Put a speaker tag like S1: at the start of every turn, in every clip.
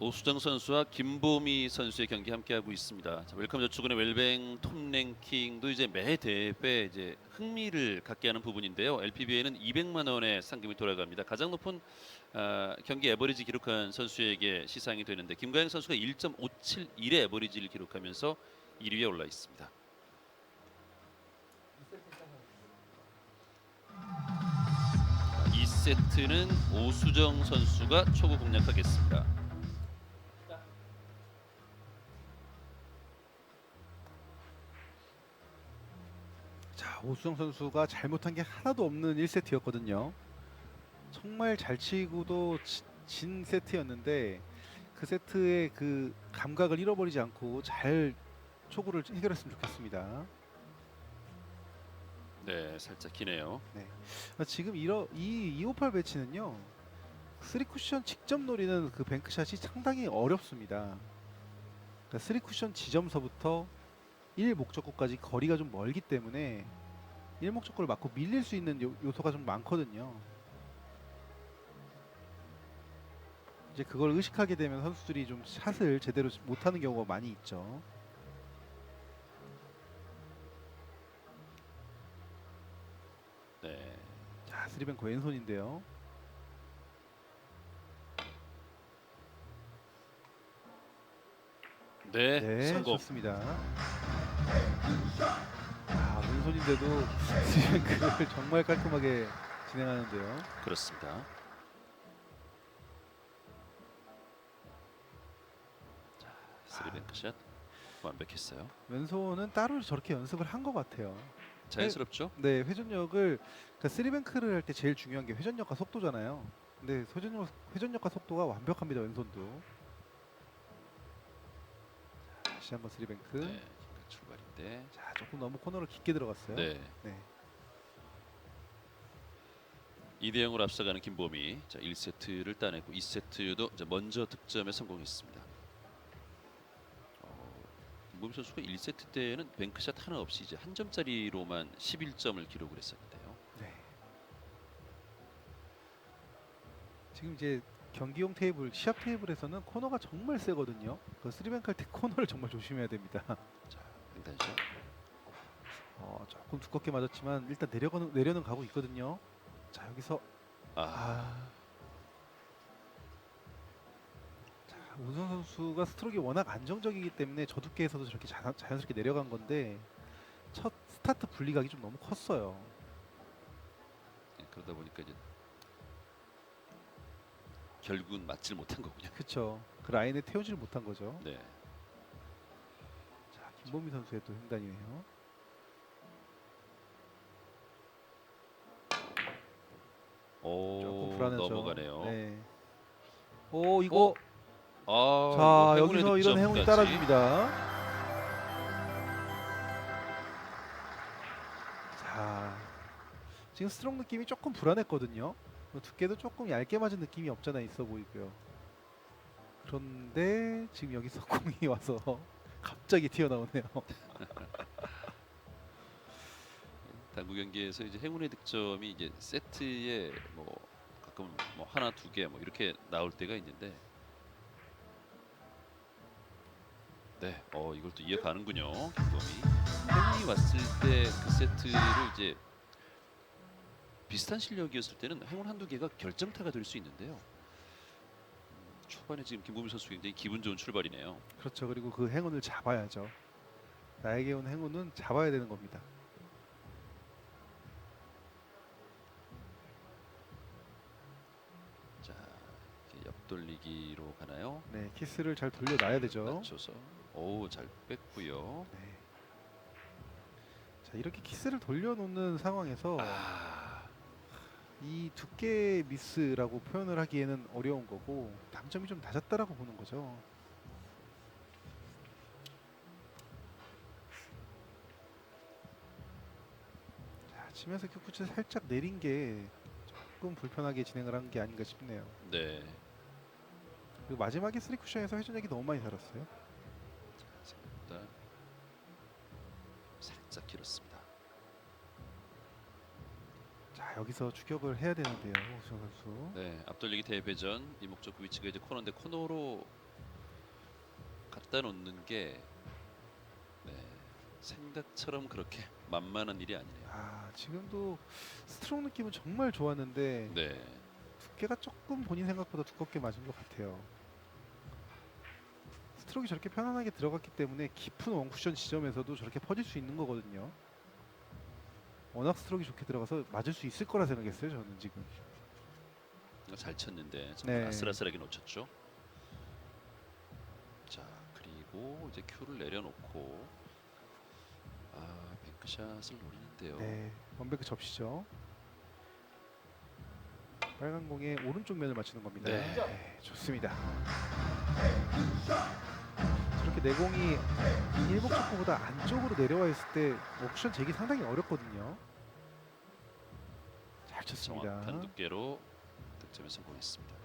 S1: 오수정 선수와 김보미 선수의 경기 함께하고 있습니다. 자, 웰컴 저축은의 웰뱅 톱 랭킹도 이제 매 대회 이제 흥미를 갖게 하는 부분인데요. LPBA는 200만 원의 상금이 돌아갑니다. 가장 높은 아, 경기 에버리지 기록한 선수에게 시상이 되는데 김가영 선수가 1.571의 에버리지를 기록하면서 1위에 올라 있습니다. 이 세트는 오수정 선수가 초구 공략하겠습니다.
S2: 자 오수정 선수가 잘못한 게 하나도 없는 1세트였거든요. 정말 잘 치고도 지- 진 세트였는데 그 세트의 그 감각을 잃어버리지 않고 잘 초구를 해결했으면 좋겠습니다.
S1: 네, 살짝 기네요.
S2: 아, 지금 이러, 이 258 배치는요. 3쿠션 직접 노리는 그 뱅크샷이 상당히 어렵습니다. 그러니까 3쿠션 지점서부터 1 목적구까지 거리가 좀 멀기 때문에 1 목적구를 맞고 밀릴 수 있는 요, 요소가 좀 많거든요. 이제 그걸 의식하게 되면 선수들이 좀 샷을 제대로 못하는 경우가 많이 있죠.
S1: 네,
S2: 자, 스리뱅크 왼손인데요.
S1: 네,
S2: 네,
S1: 성공.
S2: 좋습니다. 아, 왼손인데도 스리뱅크를 정말 깔끔하게 진행하는데요.
S1: 그렇습니다. 자, 스리뱅크샷 완벽했어요.
S2: 왼손은 따로 저렇게 연습을 한 것 같아요.
S1: 자연스럽죠?
S2: 네, 회전력을 그러니까 쓰리뱅크를 할 때 제일 중요한 게 회전력과 속도잖아요. 근데 회전력 회전력과 속도가 완벽합니다. 왼손도. 자, 다시 한번 쓰리뱅크.
S1: 네, 출발인데.
S2: 자, 조금 너무 코너를 깊게 들어갔어요.
S1: 네,
S2: 네.
S1: 2대 0으로 앞서가는 김보미. 자, 1세트를 따내고 2세트도 이제 먼저 득점에 성공했습니다. 어, 김보미 선수가 1세트 때는 뱅크샷 하나 없이 이제 한 점짜리로만 11점을 기록을 했었는데요.
S2: 네. 지금 이제 경기용 테이블, 시합 테이블에서는 코너가 정말 세거든요. 그 쓰리뱅크 할 때 코너를 정말 조심해야 됩니다.
S1: 자, 횡단샷.
S2: 어, 조금 두껍게 맞았지만 일단 내려가는 내려는 가고 있거든요. 자 여기서
S1: 아,
S2: 아, 자 우선 선수가 스트로크가 워낙 안정적이기 때문에 저 두께에서도 저렇게 자, 자연스럽게 내려간 건데 첫 스타트 분리각이 좀 너무 컸어요.
S1: 네, 그러다 보니까 이제 결국은 맞질 못한 거군요.
S2: 그쵸. 그 라인에 태우지를 못한 거죠.
S1: 네.
S2: 자 김보미 선수의 또 횡단이네요.
S1: 오,
S2: 조금 불안하죠.
S1: 넘어가네요.
S2: 네. 오 이거
S1: 아,
S2: 자
S1: 이거 행운의
S2: 여기서 이런 행운이
S1: 득점까지.
S2: 따라줍니다. 자 지금 스트롱 느낌이 조금 불안했거든요. 뭐 두께도 조금 얇게 맞은 느낌이 없잖아 있어 보이고요. 그런데 지금 여기서 공이 와서 갑자기 튀어나오네요.
S1: 당구 경기에서 이제 행운의 득점이 이제 세트에 뭐 가끔 뭐 하나 두 개 뭐 이렇게 나올 때가 있는데 네, 어 이걸 또 이어가는군요. 김범이 행운이 왔을 때 그 세트를 이제 비슷한 실력이었을 때는 행운 한두 개가 결정타가 될 수 있는데요. 음, 초반에 지금 김범희 선수 굉장히 기분 좋은 출발이네요.
S2: 그렇죠. 그리고 그 행운을 잡아야죠. 나에게 온 행운은 잡아야 되는 겁니다.
S1: 자, 이렇게 옆돌리기로 가나요?
S2: 네, 키스를 잘 돌려놔야 되죠.
S1: 맞춰서 오잘 뺐고요.
S2: 네. 자 이렇게 키스를 돌려놓는 상황에서
S1: 아,
S2: 이 두께 미스라고 표현을 하기에는 어려운 거고 당점이 좀 낮았다라고 보는 거죠. 자 치면서 큐쿠치 살짝 내린 게 조금 불편하게 진행을 한 게 아닌가 싶네요.
S1: 네.
S2: 그리고 마지막에 쓰리 쿠션에서 회전력이 너무 많이 달았어요.
S1: 생각보다 살짝 길었습니다.
S2: 자 여기서 추격을 해야 되는데요, 오수영 선수.
S1: 네, 앞돌리기 대회전 이 목적 위치가 이제 코너인데 코너로 갖다 놓는 게 네, 생각처럼 그렇게 만만한 일이 아니네요.
S2: 아 지금도 스트로크 느낌은 정말 좋았는데
S1: 네,
S2: 두께가 조금 본인 생각보다 두껍게 맞은 것 같아요. 스트로크가 저렇게 편안하게 들어갔기 때문에 깊은 원쿠션 지점에서도 저렇게 퍼질 수 있는 거거든요. 워낙 스트로크가 좋게 들어가서 맞을 수 있을 거라 생각했어요. 저는 지금.
S1: 잘 쳤는데 정말
S2: 네.
S1: 아슬아슬하게 놓쳤죠. 자 그리고 이제 큐를 내려놓고 아 뱅크샷을 노리는데요.
S2: 네, 원베크 접시죠. 빨간 공에 오른쪽 면을 맞추는 겁니다.
S1: 네.
S2: 네, 좋습니다. 저렇게 내공이 일목적보다 안쪽으로 내려와 있을 때 옥션 제기 상당히 어렵거든요. 잘 쳤습니다.
S1: 정확한 두께로 득점에 성공했습니다.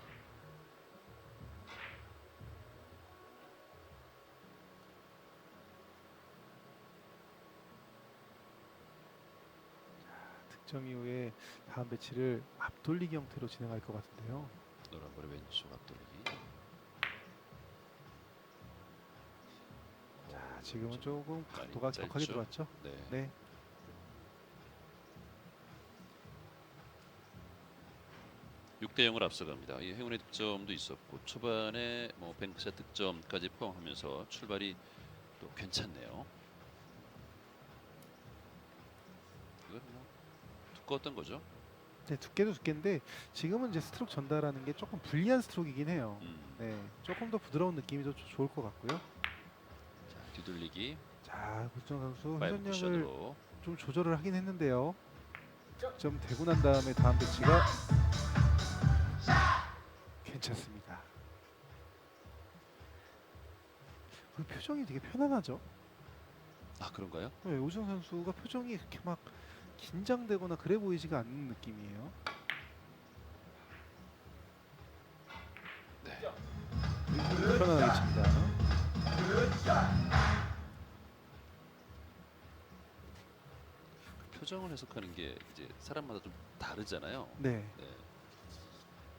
S2: 득점 이후에 다음 배치를 앞돌리기 형태로 진행할 것 같은데요.
S1: 노란볼의 왼쪽 앞돌
S2: 지금은 조금
S1: 많이
S2: 각도가 격하게
S1: 짧죠?
S2: 들어왔죠.
S1: 네.
S2: 네.
S1: 육대 0을 앞서갑니다. 이 행운의 득점도 있었고 초반에 뭐 뱅크샷 득점까지 포함하면서 출발이 또 괜찮네요. 이건 뭐 두꺼웠던 거죠.
S2: 네, 두께도 두께인데 지금은 이제 스트로크 전달하는 게 조금 불리한 스트로크이긴 해요.
S1: 음.
S2: 네, 조금 더 부드러운 느낌이 더 조- 좋을 것 같고요.
S1: 자, 뒤돌리기
S2: 자, 구정 선수
S1: 파이브 쿠션으로
S2: 좀 조절을 하긴 했는데요. 득점 되고 난 다음에 다음 배치가 괜찮습니다. 그 표정이 되게 편안하죠.
S1: 아 그런가요?
S2: 네, 오정 선수가 표정이 그렇게 막 긴장되거나 그래 보이지가 않는 느낌이에요.
S1: 네.
S2: 편안하게 칩니다.
S1: 표정을 해석하는 게 이제 사람마다 좀 다르잖아요.
S2: 네.
S1: 네.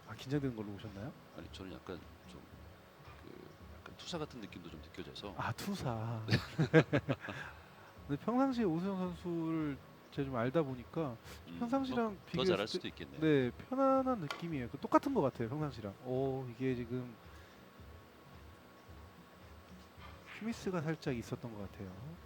S2: 아 긴장되는 걸로 오셨나요?
S1: 아니 저는 약간 좀 그 약간 투사 같은 느낌도 좀 느껴져서
S2: 아 투사. 근데 평상시에 오수영 선수를 제가 좀 알다 보니까
S1: 음,
S2: 평상시랑
S1: 뭐더
S2: 비교했을
S1: 잘할
S2: 때
S1: 수도 있겠네요.
S2: 네 편안한 느낌이에요. 그 똑같은 것 같아요 평상시랑. 오 이게 지금 휴미스가 살짝 있었던 것 같아요.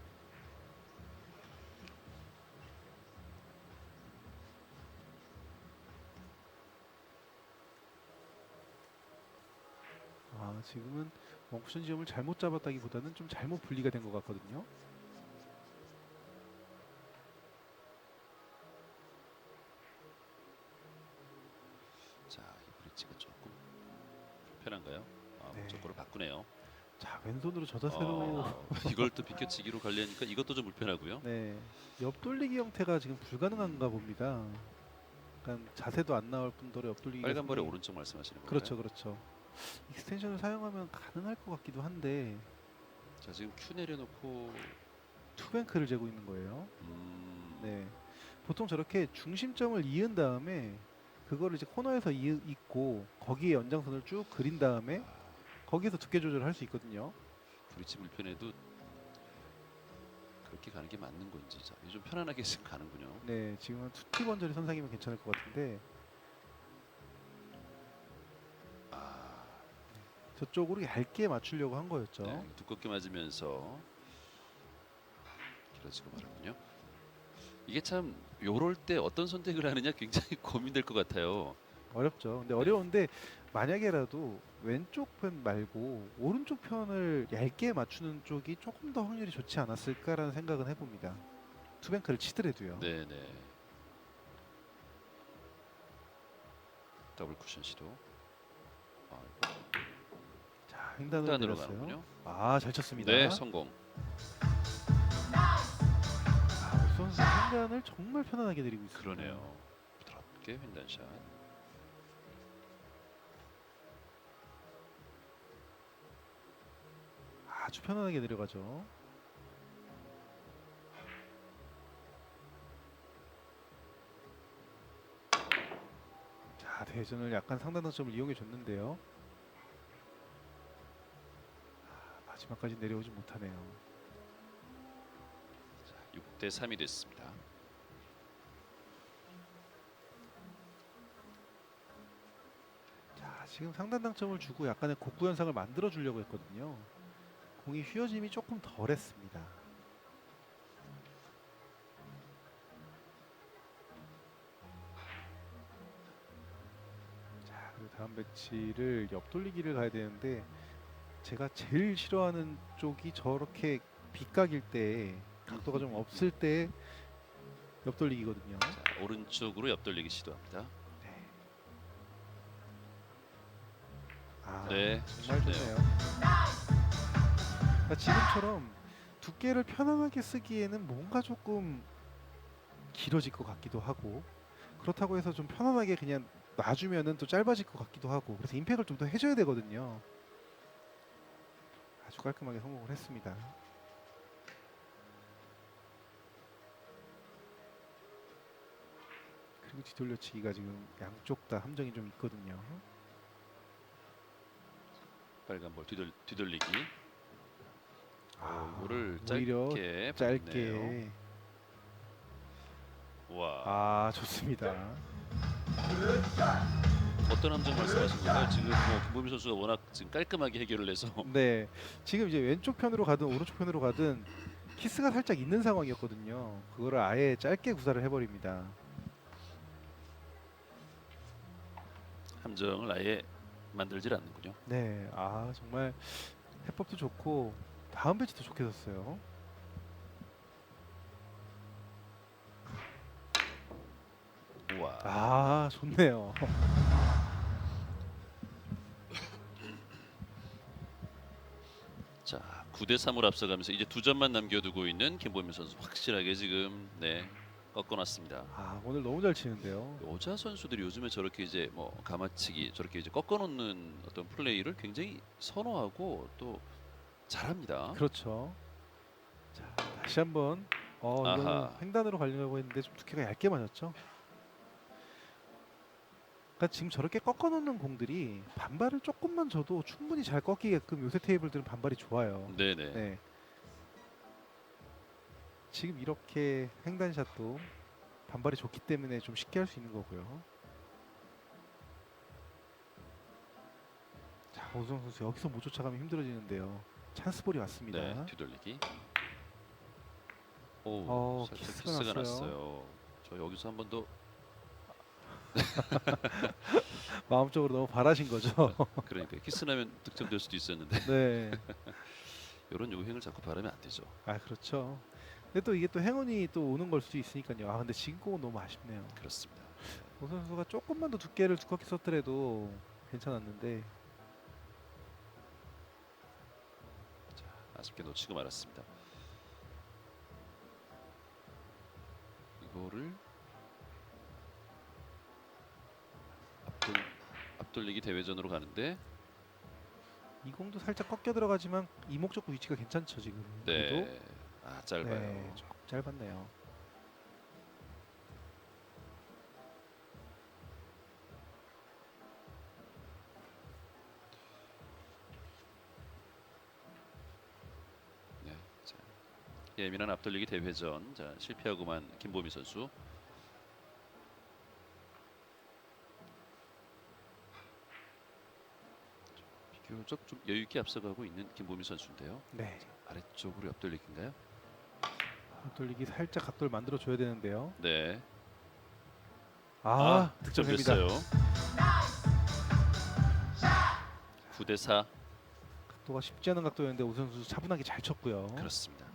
S2: 지금은 원쿠션 지점을 잘못 잡았다기보다는 좀 잘못 분리가 된 것 같거든요.
S1: 자, 이 브릿지가 조금 불편한가요? 아,
S2: 네.
S1: 목적으로 바꾸네요.
S2: 자 왼손으로 저 자세로
S1: 어, 이걸 또 비껴치기로 가려니까 이것도 좀 불편하고요.
S2: 네, 옆 돌리기 형태가 지금 불가능한가 봅니다. 약간 자세도 안 나올 뿐더러 옆 돌리기가
S1: 빨간
S2: 상당히-
S1: 오른쪽 말씀하시는 건가요?
S2: 그렇죠, 그렇죠. 익스텐션을 사용하면 가능할 것 같기도 한데
S1: 자, 지금 큐 내려놓고
S2: 투뱅크를 재고 있는 거예요.
S1: 음,
S2: 네, 보통 저렇게 중심점을 이은 다음에 그거를 이제 코너에서 이, 잇고 거기에 연장선을 쭉 그린 다음에
S1: 아,
S2: 거기에서 두께 조절을 할 수 있거든요.
S1: 브릿지 불편해도 그렇게 가는 게 맞는 건지 자, 이게 좀 편안하게 가는군요.
S2: 네, 지금은 투티 번절이 선상이면 괜찮을 것 같은데 저쪽으로 얇게 맞추려고 한 거였죠.
S1: 네, 두껍게 맞으면서 길어지고 말았군요. 이게 참 요럴 때 어떤 선택을 하느냐 굉장히 고민될 것 같아요.
S2: 어렵죠. 근데 어려운데 만약에라도 왼쪽 편 말고 오른쪽 편을 얇게 맞추는 쪽이 조금 더 확률이 좋지 않았을까라는 생각은 해봅니다. 투뱅크를 치더라도요.
S1: 네, 네. 더블 쿠션 시도. 아,
S2: 자, 횡단으로 내렸어요.
S1: 가는군요.
S2: 아, 잘 쳤습니다.
S1: 네, 성공.
S2: 아, 선수 횡단을 정말 편안하게 드리고 있습니다.
S1: 그러네요. 부드럽게 횡단샷.
S2: 아주 편안하게 내려가죠. 자, 대전을 약간 상단 득점을 이용해 줬는데요. 아, 마지막까지 내려오지 못하네요.
S1: 6대 3이 됐습니다.
S2: 자, 지금 상단 당점을 주고 약간의 곡구 현상을 만들어 주려고 했거든요. 공이 휘어짐이 조금 덜했습니다. 자, 그리고 다음 배치를 옆돌리기를 가야 되는데 제가 제일 싫어하는 쪽이 저렇게 빗각일 때 각도가 좀 없을 때 옆돌리기거든요.
S1: 자, 오른쪽으로 옆돌리기 시도합니다.
S2: 네. 아,
S1: 네,
S2: 정말 좋네요. 그러니까 지금처럼 두께를 편안하게 쓰기에는 뭔가 조금 길어질 것 같기도 하고 그렇다고 해서 좀 편안하게 그냥 놔주면은 또 짧아질 것 같기도 하고 그래서 임팩을 좀 더 해줘야 되거든요. 아주 깔끔하게 성공을 했습니다. 그리고 뒤돌려치기가 지금 양쪽 다 함정이 좀 있거든요.
S1: 빨간 볼 뒤돌, 뒤돌리기.
S2: 아,
S1: 이거를
S2: 오히려
S1: 짧게
S2: 짧게.
S1: 와
S2: 아 좋습니다.
S1: 어떤 함정 말씀하신 건가요? 지금 뭐 김보미 선수가 워낙 지금 깔끔하게 해결을 해서
S2: 네 지금 이제 왼쪽 편으로 가든 오른쪽 편으로 가든 키스가 살짝 있는 상황이었거든요. 그거를 아예 짧게 구사를 해버립니다.
S1: 함정을 아예 만들질 않는군요.
S2: 네, 아 정말 해법도 좋고 다음 배치도 좋게 졌어요. 와아 좋네요.
S1: 자 9대 3으로 앞서가면서 이제 두 점만 남겨두고 있는 김보미 선수 확실하게 지금 네 꺾어놨습니다.
S2: 아 오늘 너무 잘 치는데요.
S1: 여자 선수들이 요즘에 저렇게 이제 뭐 가마치기 저렇게 이제 꺾어놓는 어떤 플레이를 굉장히 선호하고 또 잘합니다.
S2: 그렇죠. 자 다시 한번 어 이거는
S1: 아하.
S2: 횡단으로 가려고 했는데 좀 두께가 얇게 맞았죠. 그러니까 지금 저렇게 꺾어 놓는 공들이 반발을 조금만 줘도 충분히 잘 꺾이게끔 요새 테이블들은 반발이 좋아요.
S1: 네네.
S2: 네. 지금 이렇게 횡단샷도 반발이 좋기 때문에 좀 쉽게 할 수 있는 거고요. 자 오성 선수 여기서 못 쫓아가면 힘들어지는데요. 찬스볼이 왔습니다.
S1: 네, 뒤돌리기. 오,
S2: 어,
S1: 살짝
S2: 키스가
S1: 키스가,
S2: 났어요.
S1: 났어요. 저 여기서 한 번 더
S2: 마음적으로 너무 바라신 거죠.
S1: 그러니까 키스 나면 득점될 수도 있었는데
S2: 네.
S1: 이런 요행을 자꾸 바라면 안 되죠.
S2: 아 그렇죠. 근데 또 이게 또 행운이 또 오는 걸 수도 있으니까요. 아 근데 지금 공은 너무 아쉽네요.
S1: 그렇습니다.
S2: 오 선수가 조금만 더 두께를 두껍게 썼더라도 괜찮았는데
S1: 자, 아쉽게 놓치고 말았습니다. 이거를 앞돌리기 대회전으로 가는데
S2: 이 공도 살짝 꺾여 들어가지만 이목적 위치가 괜찮죠 지금. 그래도
S1: 네, 아 짧아요.
S2: 네, 조금 짧았네요.
S1: 네, 자, 예민한 앞돌리기 대회전 자, 실패하고만 김보미 선수. 비교적 좀 여유 있게 앞서가고 있는 김보미 선수인데요.
S2: 네.
S1: 아래쪽으로 옆돌리기인가요?
S2: 돌리기 살짝 각도를 만들어 줘야 되는데요.
S1: 네.
S2: 아, 득점됩니다.
S1: 득점됐어요. 9대 4
S2: 각도가 쉽지 않은 각도였는데 오 선수 차분하게 잘 쳤고요.
S1: 그렇습니다.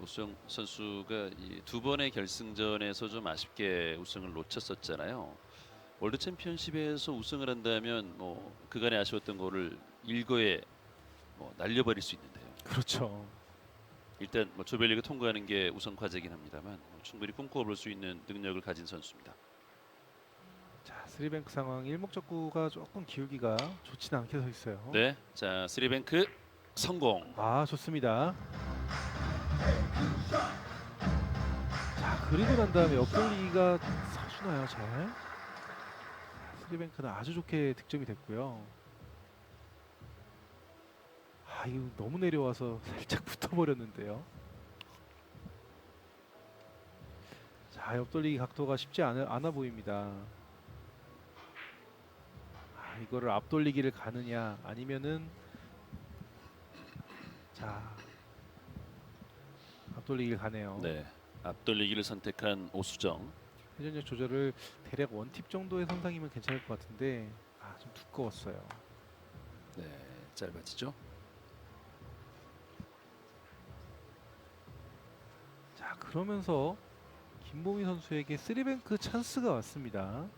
S1: 오수영 선수가 이 두 번의 결승전에서 좀 아쉽게 우승을 놓쳤었잖아요. 월드 챔피언십에서 우승을 한다면 뭐 그간에 아쉬웠던 거를 일거에 뭐 날려버릴 수 있는데요.
S2: 그렇죠.
S1: 일단 뭐 조별리그 통과하는 게 우선 과제긴 합니다만 뭐 충분히 꿈꿔볼 수 있는 능력을 가진 선수입니다.
S2: 자, 스리뱅크 상황 일목적구가 조금 기울기가 좋지는 않게 서 있어요.
S1: 네, 자 스리뱅크 성공.
S2: 아 좋습니다. 자 그리고 난 다음에 옆돌리기가 서주나요 잘? 스리뱅크는 아주 좋게 득점이 됐고요. 아 이거 너무 내려와서 살짝 붙어버렸는데요. 자 옆돌리기 각도가 쉽지 않아, 않아 보입니다. 아, 이거를 앞돌리기를 가느냐 아니면은 자 앞돌리기를 가네요.
S1: 네. 앞돌리기를 선택한 오수정.
S2: 회전력 조절을 대략 원팁 정도의 선상이면 괜찮을 것 같은데 아 좀 두꺼웠어요.
S1: 네. 짧아지죠.
S2: 자 그러면서 김보미 선수에게 쓰리뱅크 찬스가 왔습니다.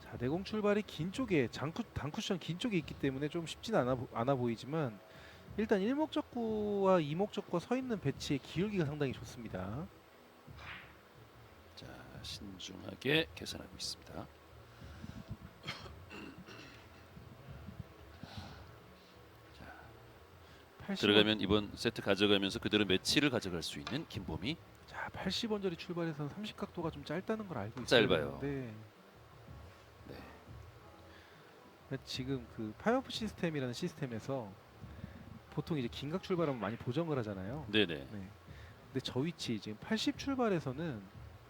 S2: 자 내공 출발이 긴 쪽에 장쿠, 단쿠션 긴 쪽에 있기 때문에 좀 쉽진 않아, 보- 않아 보이지만 일단 일목적구와 이목적구가 서 있는 배치의 기울기가 상당히 좋습니다.
S1: 자, 신중하게 계산하고 있습니다. 자,
S2: 80원,
S1: 들어가면 이번 세트 가져가면서 그대로 매치를 가져갈 수 있는 김보미.
S2: 자 80원짜리 출발해서는 30각도가 좀 짧다는 걸 알고
S1: 짧아요.
S2: 있었는데
S1: 네.
S2: 그러니까 지금 그 파이어프 시스템이라는 시스템에서 보통 이제 긴각 출발하면 많이 보정을 하잖아요.
S1: 네네.
S2: 네. 근데 저 위치 지금 80 출발에서는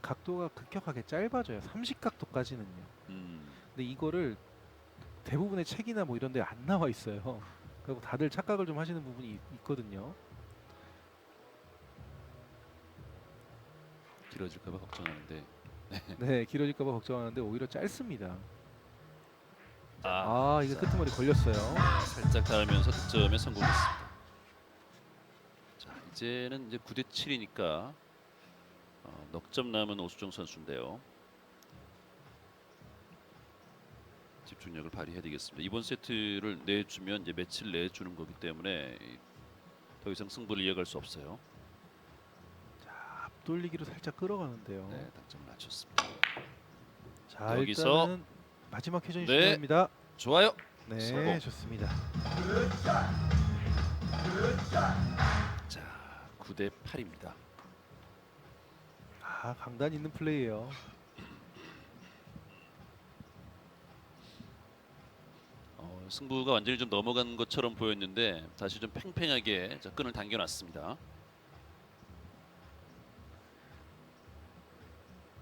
S2: 각도가 급격하게 짧아져요. 30각도까지는요.
S1: 음,
S2: 근데 이거를 대부분의 책이나 뭐 이런 데 안 나와 있어요. 그리고 다들 착각을 좀 하시는 부분이 있- 있거든요.
S1: 길어질까봐 걱정하는데.
S2: 네, 길어질까 봐 걱정하는데 오히려 짧습니다.
S1: 아,
S2: 아, 이거 끄트머리 걸렸어요.
S1: 살짝 닿으면서 득점에 성공했습니다. 자, 이제는 이제 9대 7이니까 어, 넉점 남은 오수정 선수인데요. 집중력을 발휘해야 되겠습니다. 이번 세트를 내주면 이제 매치를 내주는 거기 때문에 이- 더 이상 승부를 이어갈 수 없어요.
S2: 자, 앞돌리기로 살짝 끌어가는데요.
S1: 네, 당점을 낮췄습니다.
S2: 자,
S1: 여기서-
S2: 일단은 마지막 회전이
S1: 네.
S2: 중요합니다.
S1: 좋아요.
S2: 네,
S1: 성공.
S2: 좋습니다.
S1: 자, 9대 8입니다.
S2: 아, 강단 있는 플레이예요.
S1: 어, 승부가 완전히 좀 넘어간 것처럼 보였는데 다시 좀 팽팽하게 자, 끈을 당겨놨습니다.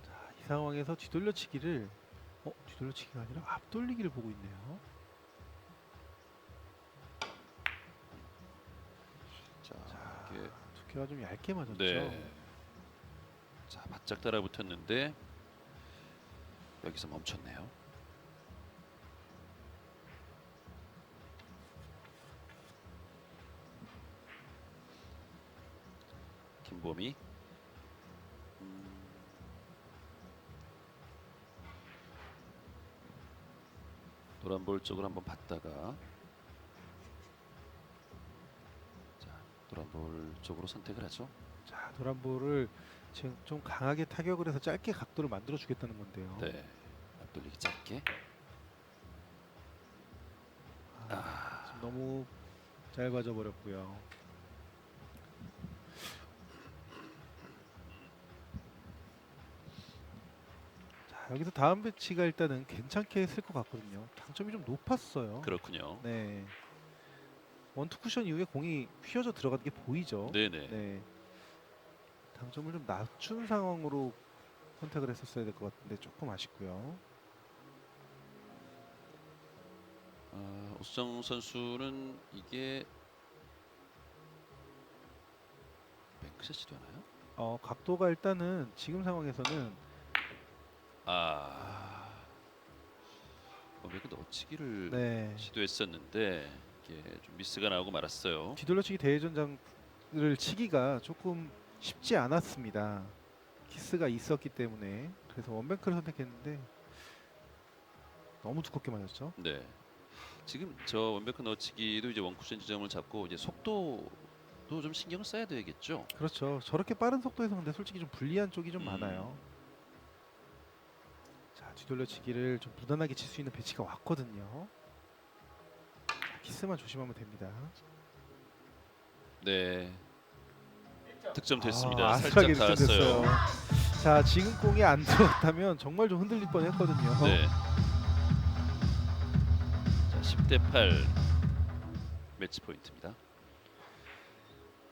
S2: 자, 이 상황에서 뒤돌려치기를 어, 뒤돌려치기가 아니라 앞돌리기를 보고 있네요.
S1: 자,
S2: 자,
S1: 이게
S2: 두께가 좀 얇게 맞았죠.
S1: 네. 자, 바짝 따라붙었는데 여기서 멈췄네요. 김보미. 노란 볼 쪽을 한번 봤다가 자, 노란 볼 쪽으로 선택을 하죠.
S2: 자, 노란 볼을 지금 좀 강하게 타격을 해서 짧게 각도를 만들어 주겠다는 건데요.
S1: 네. 앞돌리기 짧게.
S2: 아,
S1: 아,
S2: 지금 너무 짧아져 버렸고요. 여기서 다음 배치가 일단은 괜찮게 했을 것 같거든요. 당점이 좀 높았어요.
S1: 그렇군요.
S2: 네. 원투 쿠션 이후에 공이 휘어져 들어가는 게 보이죠.
S1: 네네.
S2: 네. 당점을 좀 낮춘 상황으로 선택을 했었어야 될 것 같은데 조금 아쉽고요.
S1: 아, 오수정 선수는 이게 뱅크샷이 되나요?
S2: 어, 각도가 일단은 지금 상황에서는
S1: 아, 어메그 넣치기를
S2: 네.
S1: 시도했었는데 이게 좀 미스가 나오고 말았어요.
S2: 뒤돌려치기 대회전장을 치기가 조금 쉽지 않았습니다. 키스가 있었기 때문에 그래서 원뱅크를 선택했는데 너무 두껍게 맞았죠.
S1: 네. 지금 저 원베크 넣치기도 이제 원쿠션 지점을 잡고 이제 속도도 좀 신경을 써야 되겠죠.
S2: 그렇죠. 저렇게 빠른 속도에서 근데 솔직히 좀 불리한 쪽이 좀
S1: 음.
S2: 많아요. 자 뒤돌려치기를 좀 무난하게 칠 수 있는 배치가 왔거든요. 자, 키스만 조심하면 됩니다.
S1: 네. 득점 됐습니다.
S2: 아,
S1: 살짝
S2: 아슬하게. 득점됐어요. 자 지금 공이 안 들어갔다면 정말 좀 흔들릴 뻔했거든요.
S1: 네. 자, 10대 11대 8 매치 포인트입니다.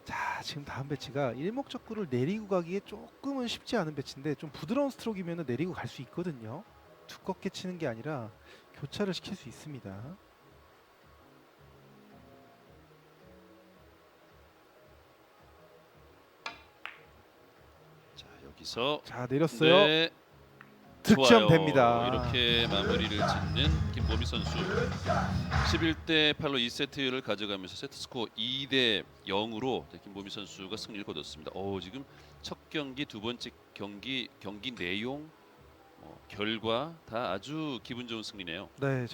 S2: 자 지금 다음 배치가 일목적구를 내리고 가기에 조금은 쉽지 않은 배치인데 좀 부드러운 스트로크이면 내리고 갈 수 있거든요. 두껍게 치는 게 아니라 교차를 시킬 수 있습니다.
S1: 자 여기서
S2: 자 내렸어요.
S1: 네,
S2: 득점
S1: 좋아요.
S2: 됩니다.
S1: 이렇게 마무리를 짓는 김보미 선수. 11대 8로 2세트를 가져가면서 세트 스코어 2대 0으로 김보미 선수가 승리를 거뒀습니다. 오, 지금 첫 경기, 두 번째 경기 경기 내용 어, 결과 다 아주 기분 좋은 승리네요.
S2: 네